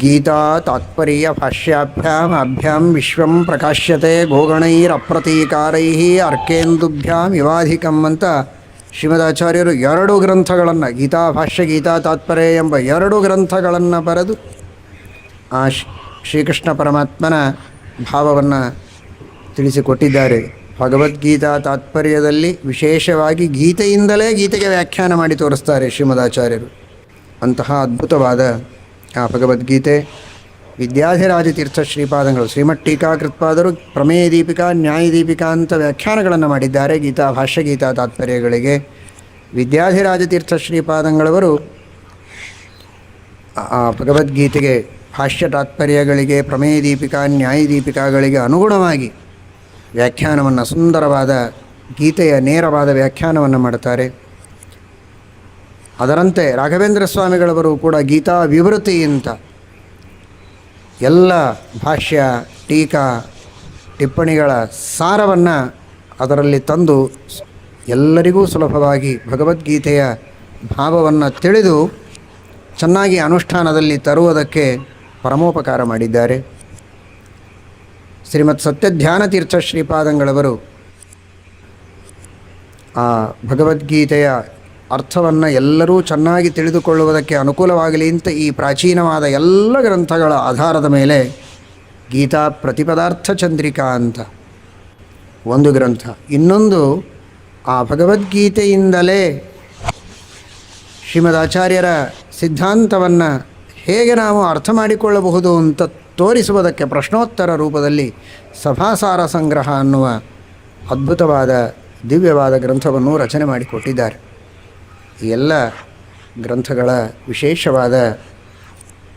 ಗೀತಾ ತಾತ್ಪರ್ಯ ಭಾಷ್ಯಾಭ್ಯಾಂ ಅಭ್ಯಾಂ ವಿಶ್ವಂ ಪ್ರಕಾಶ್ಯತೆ ಗೋಗಣೈರಪ್ರತೀಕಾರೈ ಅರ್ಕೇಂದುಭ್ಯಾಂ ಇವಾಧಿಕಂ ಅಂತ ಶ್ರೀಮದಾಚಾರ್ಯರು ಎರಡು ಗ್ರಂಥಗಳನ್ನು ಗೀತಾ ಭಾಷ್ಯ ಗೀತಾ ತಾತ್ಪರ್ಯ ಎಂಬ ಎರಡು ಗ್ರಂಥಗಳನ್ನು ಬರೆದು ಆ ಶ್ರೀಕೃಷ್ಣ ಪರಮಾತ್ಮನ ಭಾವವನ್ನು ತಿಳಿಸಿಕೊಟ್ಟಿದ್ದಾರೆ. ಭಗವದ್ಗೀತಾ ತಾತ್ಪರ್ಯದಲ್ಲಿ ವಿಶೇಷವಾಗಿ ಗೀತೆಯಿಂದಲೇ ಗೀತೆಗೆ ವ್ಯಾಖ್ಯಾನ ಮಾಡಿ ತೋರಿಸ್ತಾರೆ ಶ್ರೀಮದಾಚಾರ್ಯರು. ಅಂತಹ ಅದ್ಭುತವಾದ ಆ ಭಗವದ್ಗೀತೆ ವಿದ್ಯಾಧಿರಾಜತೀರ್ಥ ಶ್ರೀಪಾದಂಗಳು ಶ್ರೀಮಠ್ ಟೀಕಾಕೃತ್ಪಾದರು ಪ್ರಮೇಯ ದೀಪಿಕಾ ನ್ಯಾಯ ದೀಪಿಕಾ ಅಂತ ವ್ಯಾಖ್ಯಾನಗಳನ್ನು ಮಾಡಿದ್ದಾರೆ ಗೀತಾ ಭಾಷ್ಯ ಗೀತಾ ತಾತ್ಪರ್ಯಗಳಿಗೆ ವಿದ್ಯಾಧಿರಾಜತೀರ್ಥ ಶ್ರೀಪಾದಂಗಳವರು ಆ ಭಗವದ್ಗೀತೆಗೆ ಭಾಷ್ಯ ತಾತ್ಪರ್ಯಗಳಿಗೆ ಪ್ರಮೇಯ ದೀಪಿಕಾ ನ್ಯಾಯ ದೀಪಿಕಾಗಳಿಗೆ ಅನುಗುಣವಾಗಿ ವ್ಯಾಖ್ಯಾನವನ್ನು ಸುಂದರವಾದ ಗೀತೆಯ ನೇರವಾದ ವ್ಯಾಖ್ಯಾನವನ್ನು ಮಾಡುತ್ತಾರೆ ಅದರಂತೆ ರಾಘವೇಂದ್ರ ಸ್ವಾಮಿಗಳವರು ಕೂಡ ಗೀತಾ ವಿವೃತಿ ಅಂತ ಎಲ್ಲ ಭಾಷ್ಯ, ಟೀಕಾ, ಟಿಪ್ಪಣಿಗಳ ಸಾರವನ್ನು ಅದರಲ್ಲಿ ತಂದು ಎಲ್ಲರಿಗೂ ಸುಲಭವಾಗಿ ಭಗವದ್ಗೀತೆಯ ಭಾವವನ್ನು ತಿಳಿದು ಚೆನ್ನಾಗಿ ಅನುಷ್ಠಾನದಲ್ಲಿ ತರುವುದಕ್ಕೆ ಪರಮೋಪಕಾರ ಮಾಡಿದ್ದಾರೆ. ಶ್ರೀಮತ್ ಸತ್ಯ ತೀರ್ಥ ಶ್ರೀಪಾದಂಗಳವರು ಆ ಭಗವದ್ಗೀತೆಯ ಅರ್ಥವನ್ನು ಎಲ್ಲರೂ ಚೆನ್ನಾಗಿ ತಿಳಿದುಕೊಳ್ಳುವುದಕ್ಕೆ ಅನುಕೂಲವಾಗಲಿ ಅಂತ ಈ ಪ್ರಾಚೀನವಾದ ಎಲ್ಲ ಗ್ರಂಥಗಳ ಆಧಾರದ ಮೇಲೆ ಗೀತಾ ಪ್ರತಿಪದಾರ್ಥ ಚಂದ್ರಿಕಾ ಅಂತ ಒಂದು ಗ್ರಂಥ. ಇನ್ನೊಂದು ಆ ಭಗವದ್ಗೀತೆಯಿಂದಲೇ ಶ್ರೀಮದ್ ಆಚಾರ್ಯರ ಸಿದ್ಧಾಂತವನ್ನು ಹೇಗೆ ನಾವು ಅರ್ಥ ಮಾಡಿಕೊಳ್ಳಬಹುದು ಅಂತ ತೋರಿಸುವುದಕ್ಕೆ ಪ್ರಶ್ನೋತ್ತರ ರೂಪದಲ್ಲಿ ಸಭಾಸಾರ ಸಂಗ್ರಹ ಅನ್ನುವ ಅದ್ಭುತವಾದ ದಿವ್ಯವಾದ ಗ್ರಂಥವನ್ನು ರಚನೆ ಮಾಡಿಕೊಟ್ಟಿದ್ದಾರೆ. ಎಲ್ಲ ಗ್ರಂಥಗಳ ವಿಶೇಷವಾದ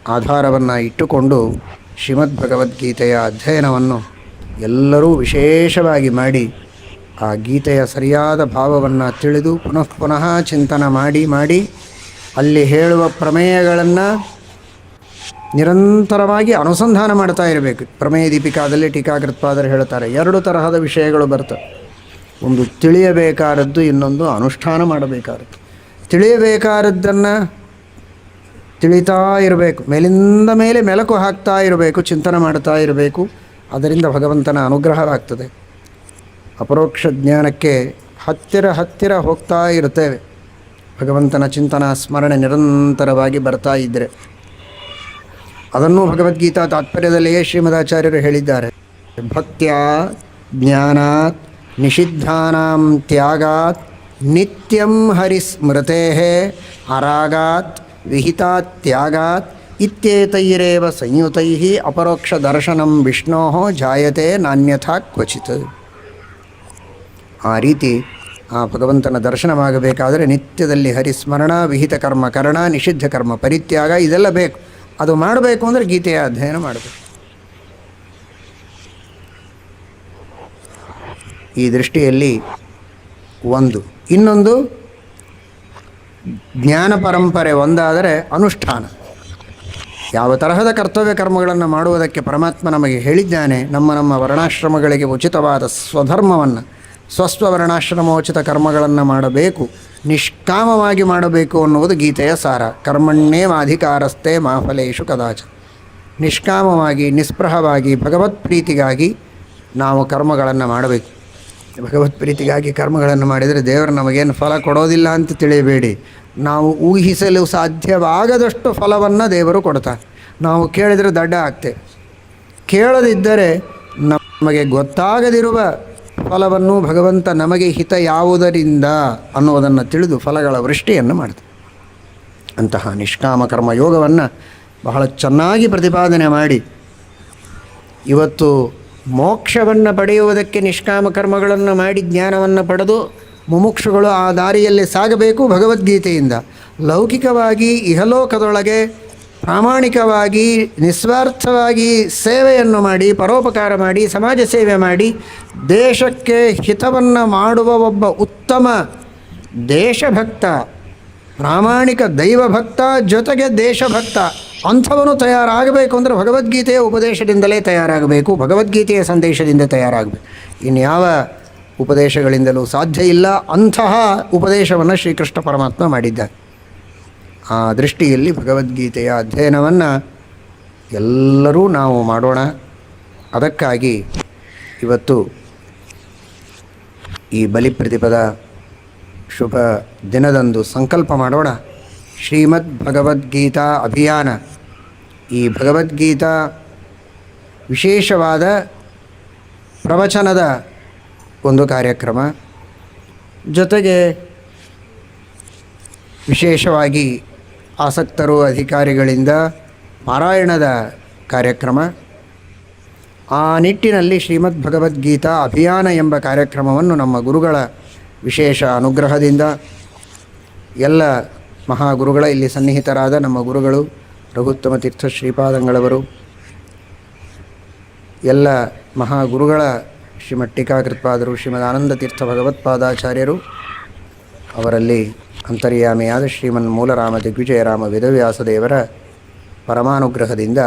ಆಧಾರವನ್ನು ಇಟ್ಟುಕೊಂಡು ಶ್ರೀಮದ್ ಭಗವದ್ಗೀತೆಯ ಅಧ್ಯಯನವನ್ನು ಎಲ್ಲರೂ ವಿಶೇಷವಾಗಿ ಮಾಡಿ ಆ ಗೀತೆಯ ಸರಿಯಾದ ಭಾವವನ್ನು ತಿಳಿದು ಪುನಃ ಪುನಃ ಚಿಂತನ ಮಾಡಿ ಮಾಡಿ ಅಲ್ಲಿ ಹೇಳುವ ಪ್ರಮೇಯಗಳನ್ನು ನಿರಂತರವಾಗಿ ಅನುಸಂಧಾನ ಮಾಡ್ತಾ ಇರಬೇಕು. ಪ್ರಮೇಯ ದೀಪಿಕಾದಲ್ಲಿ ಟೀಕಾಕೃತ್ಪಾದರು ಹೇಳ್ತಾರೆ ಎರಡು ತರಹದ ವಿಷಯಗಳು ಬರ್ತವೆ ಒಂದು ತಿಳಿಯಬೇಕಾದದ್ದು ಇನ್ನೊಂದು ಅನುಷ್ಠಾನ ಮಾಡಬೇಕಾದದ್ದು. ತಿಳಿಯಬೇಕಾದದ್ದನ್ನು ತಿಳಿತಾ ಇರಬೇಕು. ಮೇಲಿಂದ ಮೇಲೆ ಮೆಲಕು ಹಾಕ್ತಾ ಇರಬೇಕು, ಚಿಂತನೆ ಮಾಡ್ತಾ ಇರಬೇಕು. ಅದರಿಂದ ಭಗವಂತನ ಅನುಗ್ರಹವಾಗ್ತದೆ. ಅಪರೋಕ್ಷ ಜ್ಞಾನಕ್ಕೆ ಹತ್ತಿರ ಹತ್ತಿರ ಹೋಗ್ತಾ ಇರ್ತೇವೆ ಭಗವಂತನ ಚಿಂತನ, ಸ್ಮರಣೆ ನಿರಂತರವಾಗಿ ಬರ್ತಾ ಇದ್ದರೆ ಅದನ್ನು ಭಗವದ್ಗೀತಾ ತಾತ್ಪರ್ಯದಲ್ಲಿಯೇ ಶ್ರೀಮದಾಚಾರ್ಯರು ಹೇಳಿದ್ದಾರೆ. ಭಕ್ತ್ಯ ಜ್ಞಾನಾತ್ ನಿಷಿದ್ಧಾನಾಂ ತ್ಯಾಗಾತ್ ನಿತ್ಯಂ ಹರಿಸ್ಮೃತೆ ಅರಾಗಾತ್ ವಿಹಿತಾತ್ ತ್ಯಾಗಾತ್ ಇತ್ಯೇತೈರೇವ ಸಂಯುತೈ ಅಪರೋಕ್ಷ ದರ್ಶನಂ ವಿಷ್ಣೋ ಜಾಯತೆ ನಾಣ್ಯಥಾ ಕ್ವಚಿತ್ ಆ ರೀತಿ ಆ ಭಗವಂತನ ದರ್ಶನವಾಗಬೇಕಾದರೆ ನಿತ್ಯದಲ್ಲಿ ಹರಿಸ್ಮರಣ, ವಿಹಿತ ಕರ್ಮ ಕರಣ ನಿಷಿದ್ಧ ಕರ್ಮ, ಪರಿತ್ಯಾಗ ಇದೆಲ್ಲ ಬೇಕು. ಅದು ಮಾಡಬೇಕು ಅಂದರೆ ಗೀತೆಯ ಅಧ್ಯಯನ ಮಾಡಬೇಕು. ಈ ದೃಷ್ಟಿಯಲ್ಲಿ ಒಂದು ಇನ್ನೊಂದು ಜ್ಞಾನ ಪರಂಪರೆ, ಒಂದಾದರೆ ಅನುಷ್ಠಾನ. ಯಾವ ತರಹದ ಕರ್ತವ್ಯ ಕರ್ಮಗಳನ್ನು ಮಾಡುವುದಕ್ಕೆ ಪರಮಾತ್ಮ ನಮಗೆ ಹೇಳಿದ್ದಾನೆ, ನಮ್ಮ ನಮ್ಮ ವರ್ಣಾಶ್ರಮಗಳಿಗೆ ಉಚಿತವಾದ ಸ್ವಧರ್ಮವನ್ನು, ಸ್ವಸ್ವ ವರ್ಣಾಶ್ರಮೋಚಿತ ಕರ್ಮಗಳನ್ನು ಮಾಡಬೇಕು, ನಿಷ್ಕಾಮವಾಗಿ ಮಾಡಬೇಕು ಅನ್ನುವುದು ಗೀತೆಯ ಸಾರ. ಕರ್ಮಣ್ಣೇ ಮಾಧಿಕಾರಸ್ಥೆ ಮಾಫಲೇಶು ಕದಾಚ. ನಿಷ್ಕಾಮವಾಗಿ, ನಿಸ್ಪೃಹವಾಗಿ ಭಗವತ್ ಪ್ರೀತಿಗಾಗಿ ನಾವು ಕರ್ಮಗಳನ್ನು ಮಾಡಬೇಕು. ಭಗವತ್ ಪ್ರೀತಿಗಾಗಿ ಕರ್ಮಗಳನ್ನು ಮಾಡಿದರೆ ದೇವರು ನಮಗೇನು ಫಲ ಕೊಡೋದಿಲ್ಲ ಅಂತ ತಿಳಿಯಬೇಡಿ. ನಾವು ಊಹಿಸಲು ಸಾಧ್ಯವಾಗದಷ್ಟು ಫಲವನ್ನು ದೇವರು ಕೊಡ್ತಾರೆ. ನಾವು ಕೇಳಿದರೆ ದಡ್ಡ ಆಗ್ತೆ ಕೇಳದಿದ್ದರೆ ನಮಗೆ ಗೊತ್ತಾಗದಿರುವ ಫಲವನ್ನು ಭಗವಂತ ನಮಗೆ ಹಿತ ಯಾವುದರಿಂದ ಅನ್ನೋದನ್ನು ತಿಳಿದು ಫಲಗಳ ವೃಷ್ಟಿಯನ್ನು ಮಾಡಿದೆ ಅಂತಹ ನಿಷ್ಕಾಮ ಕರ್ಮ ಯೋಗವನ್ನು ಬಹಳ ಚೆನ್ನಾಗಿ ಪ್ರತಿಪಾದನೆ ಮಾಡಿ ಇವತ್ತು ಮೋಕ್ಷವನ್ನು ಪಡೆಯುವುದಕ್ಕೆ ನಿಷ್ಕಾಮ ಕರ್ಮಗಳನ್ನು ಮಾಡಿ ಜ್ಞಾನವನ್ನು ಪಡೆದು ಮುಮುಕ್ಷುಗಳು ಆ ದಾರಿಯಲ್ಲಿ ಸಾಗಬೇಕು ಭಗವದ್ಗೀತೆಯಿಂದ. ಲೌಕಿಕವಾಗಿ ಇಹಲೋಕದೊಳಗೆ ಪ್ರಾಮಾಣಿಕವಾಗಿ ನಿಸ್ವಾರ್ಥವಾಗಿ ಸೇವೆಯನ್ನು ಮಾಡಿ, ಪರೋಪಕಾರ ಮಾಡಿ, ಸಮಾಜ ಸೇವೆ ಮಾಡಿ, ದೇಶಕ್ಕೆ ಹಿತವನ್ನು ಮಾಡುವ ಒಬ್ಬ ಉತ್ತಮ ದೇಶಭಕ್ತ ಪ್ರಾಮಾಣಿಕ ದೈವಭಕ್ತ ಜೊತೆಗೆ ದೇಶಭಕ್ತ ಅಂಥವನು ತಯಾರಾಗಬೇಕು ಅಂದರೆ ಭಗವದ್ಗೀತೆಯ ಉಪದೇಶದಿಂದಲೇ ತಯಾರಾಗಬೇಕು, ಭಗವದ್ಗೀತೆಯ ಸಂದೇಶದಿಂದ ತಯಾರಾಗಬೇಕು. ಇನ್ಯಾವ ಉಪದೇಶಗಳಿಂದಲೂ ಸಾಧ್ಯ ಇಲ್ಲ, ಅಂತಹ ಉಪದೇಶವನ್ನು ಶ್ರೀಕೃಷ್ಣ ಪರಮಾತ್ಮ ಮಾಡಿದ್ದ ಆ ದೃಷ್ಟಿಯಲ್ಲಿ ಭಗವದ್ಗೀತೆಯ ಅಧ್ಯಯನವನ್ನು ಎಲ್ಲರೂ ನಾವು ಮಾಡೋಣ. ಅದಕ್ಕಾಗಿ ಇವತ್ತು ಈ ಬಲಿ ಪ್ರತಿಪದ ಶುಭ ದಿನದಂದು ಸಂಕಲ್ಪ ಮಾಡೋಣ. ಶ್ರೀಮದ್ ಭಗವದ್ಗೀತಾ ಅಭಿಯಾನ. ಈ ಭಗವದ್ಗೀತಾ ವಿಶೇಷವಾದ ಪ್ರವಚನದ ಒಂದು ಕಾರ್ಯಕ್ರಮ. ಜೊತೆಗೆ ವಿಶೇಷವಾಗಿ ಆಸಕ್ತರು ಅಧಿಕಾರಿಗಳಿಂದ ಪಾರಾಯಣದ ಕಾರ್ಯಕ್ರಮ. ಆ ನಿಟ್ಟಿನಲ್ಲಿ ಶ್ರೀಮದ್ ಭಗವದ್ಗೀತಾ ಅಭಿಯಾನ ಎಂಬ ಕಾರ್ಯಕ್ರಮವನ್ನು ನಮ್ಮ ಗುರುಗಳ ವಿಶೇಷ ಅನುಗ್ರಹದಿಂದ ಎಲ್ಲ ಮಹಾಗುರುಗಳ ಇಲ್ಲಿ ಸನ್ನಿಹಿತರಾದ ನಮ್ಮ ಗುರುಗಳು, ರಘುತ್ತಮ ತೀರ್ಥ ಶ್ರೀಪಾದಂಗಳವರು ಎಲ್ಲ ಮಹಾಗುರುಗಳ ಶ್ರೀಮದ್ ಟೀಕಾಕೃತ್ಪಾದರು, ಶ್ರೀಮದ್ ಆನಂದ ತೀರ್ಥ ಭಗವತ್ಪಾದಾಚಾರ್ಯರು ಅವರಲ್ಲಿ ಅಂತರ್ಯಾಮಿಯಾದ ಶ್ರೀಮನ್ ಮೂಲರಾಮ ದಿಗ್ವಿಜಯರಾಮ ವೇದವ್ಯಾಸದೇವರ ಪರಮಾನುಗ್ರಹದಿಂದ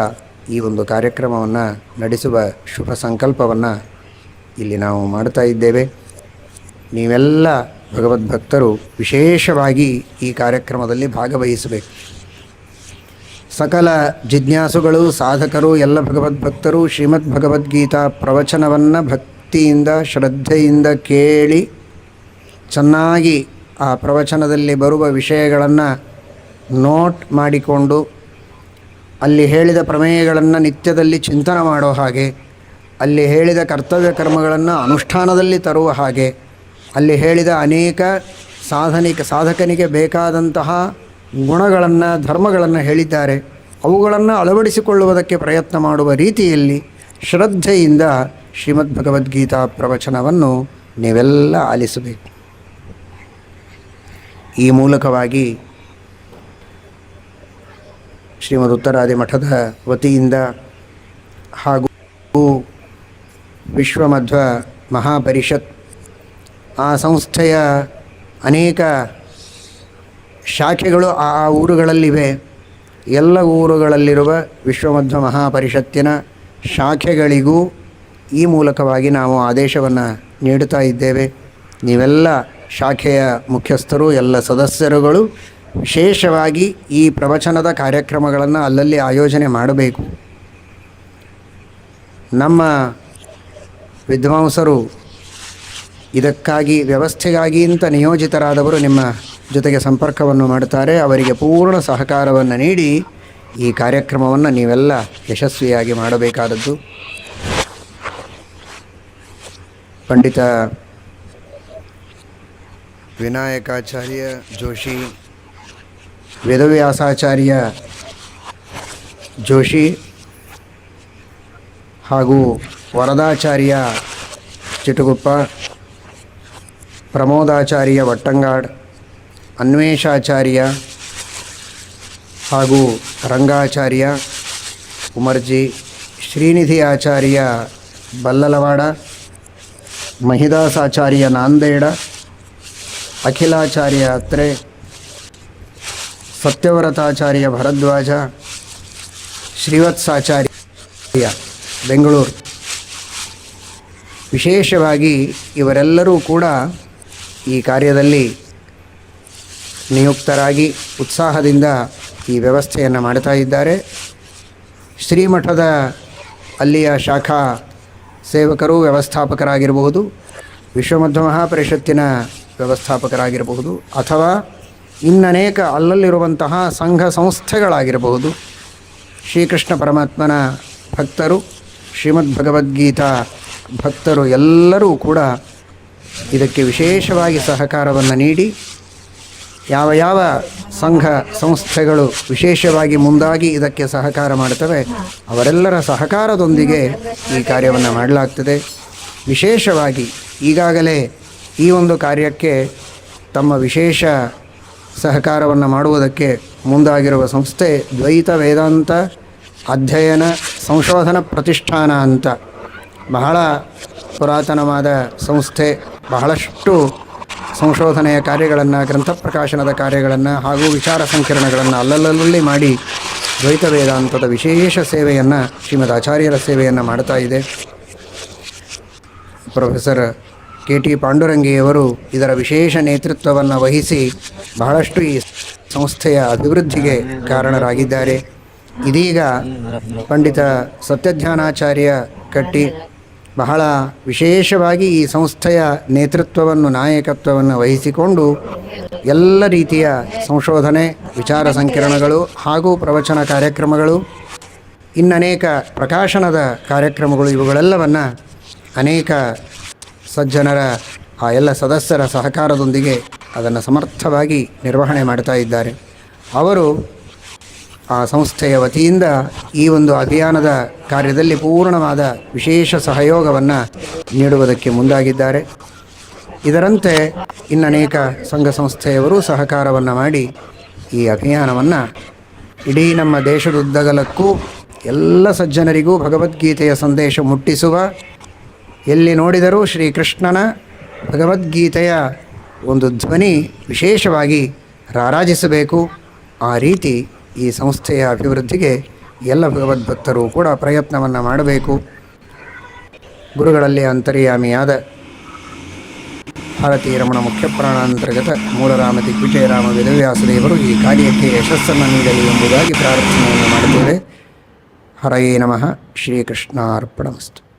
ಈ ಒಂದು ಕಾರ್ಯಕ್ರಮವನ್ನು ನಡೆಸುವ ಶುಭ ಸಂಕಲ್ಪವನ್ನು ಇಲ್ಲಿ ನಾವು ಮಾಡ್ತಾ ಇದ್ದೇವೆ. ನೀವೆಲ್ಲ ಭಗವದ್ಭಕ್ತರು ವಿಶೇಷವಾಗಿ ಈ ಕಾರ್ಯಕ್ರಮದಲ್ಲಿ ಭಾಗವಹಿಸಬೇಕು. ಸಕಲ ಜಿಜ್ಞಾಸುಗಳು, ಸಾಧಕರು, ಎಲ್ಲ ಭಗವದ್ಭಕ್ತರು ಶ್ರೀಮದ್ ಭಗವದ್ಗೀತಾ ಪ್ರವಚನವನ್ನು ಭಕ್ತಿಯಿಂದ, ಶ್ರದ್ಧೆಯಿಂದ ಕೇಳಿ ಚೆನ್ನಾಗಿ ಆ ಪ್ರವಚನದಲ್ಲಿ ಬರುವ ವಿಷಯಗಳನ್ನು ನೋಟ್ ಮಾಡಿಕೊಂಡು ಅಲ್ಲಿ ಹೇಳಿದ ಪ್ರಮೇಯಗಳನ್ನು ನಿತ್ಯದಲ್ಲಿ ಚಿಂತನೆ ಮಾಡೋ ಹಾಗೆ, ಅಲ್ಲಿ ಹೇಳಿದ ಕರ್ತವ್ಯ ಕರ್ಮಗಳನ್ನು ಅನುಷ್ಠಾನದಲ್ಲಿ ತರುವ ಹಾಗೆ ಅಲ್ಲಿ ಹೇಳಿದ ಅನೇಕ ಸಾಧನಿಕ ಸಾಧಕನಿಗೆ ಬೇಕಾದಂತಹ ಗುಣಗಳನ್ನು, ಧರ್ಮಗಳನ್ನು ಹೇಳಿದ್ದಾರೆ. ಅವುಗಳನ್ನು ಅಳವಡಿಸಿಕೊಳ್ಳುವುದಕ್ಕೆ ಪ್ರಯತ್ನ ಮಾಡುವ ರೀತಿಯಲ್ಲಿ ಶ್ರದ್ಧೆಯಿಂದ ಶ್ರೀಮದ್ ಭಗವದ್ಗೀತಾ ಪ್ರವಚನವನ್ನು ನೀವೆಲ್ಲ ಆಲಿಸಬೇಕು. ಈ ಮೂಲಕವಾಗಿ ಶ್ರೀಮದ್ ಉತ್ತರಾದಿ ಮಠದ ವತಿಯಿಂದ ಹಾಗೂ ವಿಶ್ವಮಧ್ವ ಮಹಾಪರಿಷತ್ ಆ ಸಂಸ್ಥೆಯ ಅನೇಕ ಶಾಖೆಗಳು ಆ ಊರುಗಳಲ್ಲಿವೆ. ಎಲ್ಲ ಊರುಗಳಲ್ಲಿರುವ ವಿಶ್ವಮಧ್ವ ಮಹಾಪರಿಷತ್ತಿನ ಶಾಖೆಗಳಿಗೂ ಈ ಮೂಲಕವಾಗಿ ನಾವು ಆದೇಶವನ್ನು ನೀಡುತ್ತಾ ಇದ್ದೇವೆ. ನೀವೆಲ್ಲ ಶಾಖೆಯ ಮುಖ್ಯಸ್ಥರು, ಎಲ್ಲ ಸದಸ್ಯರುಗಳು ವಿಶೇಷವಾಗಿ ಈ ಪ್ರವಚನದ ಕಾರ್ಯಕ್ರಮಗಳನ್ನು ಅಲ್ಲಲ್ಲಿ ಆಯೋಜನೆ ಮಾಡಬೇಕು. ನಮ್ಮ ವಿದ್ವಾಂಸರು ಇದಕ್ಕಾಗಿ ವ್ಯವಸ್ಥೆಗಾಗಿ ಅಂತ ನಿಯೋಜಿತರಾದವರು ನಿಮ್ಮ ಜೊತೆಗೆ ಸಂಪರ್ಕವನ್ನು ಮಾಡುತ್ತಾರೆ. ಅವರಿಗೆ ಪೂರ್ಣ ಸಹಕಾರವನ್ನು ನೀಡಿ ಈ ಕಾರ್ಯಕ್ರಮವನ್ನು ನೀವೆಲ್ಲ ಯಶಸ್ವಿಯಾಗಿ ಮಾಡಬೇಕಾದದ್ದು. ಪಂಡಿತ ವಿನಾಯಕಾಚಾರ್ಯ ಜೋಶಿ ವೇದವ್ಯಾಸಾಚಾರ್ಯ ಜೋಶಿ ಹಾಗೂ ವರದಾಚಾರ್ಯ ಚಿಟುಗುಪ್ಪ ಪ್ರಮೋದಾಚಾರ್ಯ ವಟ್ಟಂಗಾಡ್, ಅನ್ವೇಷಾಚಾರ್ಯ ಹಾಗೂ ರಂಗಾಚಾರ್ಯ ಉಮರ್ಜಿ, ಶ್ರೀನಿಧಿ ಆಚಾರ್ಯ ಬಲ್ಲಲವಾಡ, ಮಹಿದಾಸಾಚಾರ್ಯ ನಾಂದೇಡ, ಅಖಿಲಾಚಾರ್ಯ ಅತ್ರೆ, ಸತ್ಯವ್ರತಾಚಾರ್ಯ ಭರದ್ವಾಜ, ಶ್ರೀವತ್ಸಾಚಾರ್ಯ ಬೆಂಗಳೂರು. ವಿಶೇಷವಾಗಿ ಇವರೆಲ್ಲರೂ ಕೂಡ ಈ ಕಾರ್ಯದಲ್ಲಿ ನಿಯುಕ್ತರಾಗಿ ಉತ್ಸಾಹದಿಂದ ಈ ವ್ಯವಸ್ಥೆಯನ್ನು ಮಾಡ್ತಾ ಇದ್ದಾರೆ. ಶ್ರೀಮಠದ ಅಲ್ಲಿಯ ಶಾಖಾ ಸೇವಕರು ವ್ಯವಸ್ಥಾಪಕರಾಗಿರಬಹುದು ವಿಶ್ವಮಧ್ವ ಮಹಾಪರಿಷತ್ತಿನ ವ್ಯವಸ್ಥಾಪಕರಾಗಿರಬಹುದು, ಅಥವಾ ಇನ್ನನೇಕ ಅಲ್ಲಲ್ಲಿರುವಂತಹ ಸಂಘ ಸಂಸ್ಥೆಗಳಾಗಿರಬಹುದು. ಶ್ರೀಕೃಷ್ಣ ಪರಮಾತ್ಮನ ಭಕ್ತರು, ಶ್ರೀಮದ್ ಭಗವದ್ಗೀತಾ ಭಕ್ತರು ಎಲ್ಲರೂ ಕೂಡ ಇದಕ್ಕೆ ವಿಶೇಷವಾಗಿ ಸಹಕಾರವನ್ನು ನೀಡಿ ಯಾವ ಯಾವ ಸಂಘ ಸಂಸ್ಥೆಗಳು ವಿಶೇಷವಾಗಿ ಮುಂದಾಗಿ ಇದಕ್ಕೆ ಸಹಕಾರ ಮಾಡುತ್ತವೆ, ಅವರೆಲ್ಲರ ಸಹಕಾರದೊಂದಿಗೆ ಈ ಕಾರ್ಯವನ್ನು ಮಾಡಲಾಗ್ತದೆ. ವಿಶೇಷವಾಗಿ ಈಗಾಗಲೇ ಈ ಒಂದು ಕಾರ್ಯಕ್ಕೆ ತಮ್ಮ ವಿಶೇಷ ಸಹಕಾರವನ್ನು ಮಾಡುವುದಕ್ಕೆ ಮುಂದಾಗಿರುವ ಸಂಸ್ಥೆ ದ್ವೈತ ವೇದಾಂತ ಅಧ್ಯಯನ ಸಂಶೋಧನಾ ಪ್ರತಿಷ್ಠಾನ ಅಂತ ಬಹಳ ಪುರಾತನವಾದ ಸಂಸ್ಥೆ ಬಹಳಷ್ಟು ಸಂಶೋಧನೆಯ ಕಾರ್ಯಗಳನ್ನು ಗ್ರಂಥ ಪ್ರಕಾಶನದ ಕಾರ್ಯಗಳನ್ನು ಹಾಗೂ ವಿಚಾರ ಸಂಕಿರಣಗಳನ್ನು ಅಲ್ಲಲ್ಲಲ್ಲಿ ಮಾಡಿ ದ್ವೈತ ವೇದಾಂತದ ವಿಶೇಷ ಸೇವೆಯನ್ನು ಶ್ರೀಮದ್ ಆಚಾರ್ಯರ ಸೇವೆಯನ್ನು ಮಾಡ್ತಾ ಇದೆ. ಪ್ರೊಫೆಸರ್ ಕೆ ಟಿ ಪಾಂಡುರಂಗಿಯವರು ಇದರ ವಿಶೇಷ ನೇತೃತ್ವವನ್ನು ವಹಿಸಿ ಬಹಳಷ್ಟು ಈ ಸಂಸ್ಥೆಯ ಅಭಿವೃದ್ಧಿಗೆ ಕಾರಣರಾಗಿದ್ದಾರೆ. ಇದೀಗ ಪಂಡಿತ ಸತ್ಯಜ್ಞಾನಾಚಾರ್ಯ ಕಟ್ಟಿ ಬಹಳ ವಿಶೇಷವಾಗಿ ಈ ಸಂಸ್ಥೆಯ ನೇತೃತ್ವವನ್ನು, ನಾಯಕತ್ವವನ್ನು ವಹಿಸಿಕೊಂಡು ಎಲ್ಲ ರೀತಿಯ ಸಂಶೋಧನೆ, ವಿಚಾರ ಸಂಕಿರಣಗಳು ಹಾಗೂ ಪ್ರವಚನ ಕಾರ್ಯಕ್ರಮಗಳು ಇನ್ನನೇಕ ಪ್ರಕಾಶನದ ಕಾರ್ಯಕ್ರಮಗಳು ಇವುಗಳೆಲ್ಲವನ್ನು ಅನೇಕ ಸಜ್ಜನರ, ಆ ಎಲ್ಲ ಸದಸ್ಯರ ಸಹಕಾರದೊಂದಿಗೆ ಅದನ್ನು ಸಮರ್ಥವಾಗಿ ನಿರ್ವಹಣೆ ಮಾಡ್ತಾ ಇದ್ದಾರೆ. ಅವರು ಆ ಸಂಸ್ಥೆಯ ವತಿಯಿಂದ ಈ ಒಂದು ಅಭಿಯಾನದ ಕಾರ್ಯದಲ್ಲಿ ಪೂರ್ಣವಾದ ವಿಶೇಷ ಸಹಯೋಗವನ್ನು ನೀಡುವುದಕ್ಕೆ ಮುಂದಾಗಿದ್ದಾರೆ. ಇದರಂತೆ ಇನ್ನನೇಕ ಸಂಘ ಸಂಸ್ಥೆಯವರು ಸಹಕಾರವನ್ನು ಮಾಡಿ ಈ ಅಭಿಯಾನವನ್ನು ಇಡೀ ನಮ್ಮ ದೇಶದುದ್ದಗಲಕ್ಕೂ ಎಲ್ಲ ಸಜ್ಜನರಿಗೂ ಭಗವದ್ಗೀತೆಯ ಸಂದೇಶ ಮುಟ್ಟಿಸುವ ಎಲ್ಲಿ ನೋಡಿದರೂ ಶ್ರೀಕೃಷ್ಣನ ಭಗವದ್ಗೀತೆಯ ಒಂದು ಧ್ವನಿ ವಿಶೇಷವಾಗಿ ರಾರಾಜಿಸಬೇಕು. ಆ ರೀತಿ ಈ ಸಂಸ್ಥೆಯ ಅಭಿವೃದ್ಧಿಗೆ ಎಲ್ಲ ಭಗವದ್ಭಕ್ತರು ಕೂಡ ಪ್ರಯತ್ನವನ್ನು ಮಾಡಬೇಕು. ಗುರುಗಳಲ್ಲಿ ಅಂತರ್ಯಾಮಿಯಾದ ಭಾರತೀಯ ರಮಣ ಮುಖ್ಯ ಪ್ರಾಣಾಂತರ್ಗತ ಮೂಲರಾಮ ದಿಗ್ವಿಜಯರಾಮ ವೇದವ್ಯಾಸದೇವರು ಈ ಕಾರ್ಯಕ್ಕೆ ಯಶಸ್ಸನ್ನು ನೀಡಲಿ ಎಂಬುದಾಗಿ ಪ್ರಾರ್ಥನೆಯನ್ನು ಮಾಡುತ್ತೇವೆ. ಹರಯೇ ನಮಃ. ಶ್ರೀಕೃಷ್ಣಾರ್ಪಣಮಸ್ತು.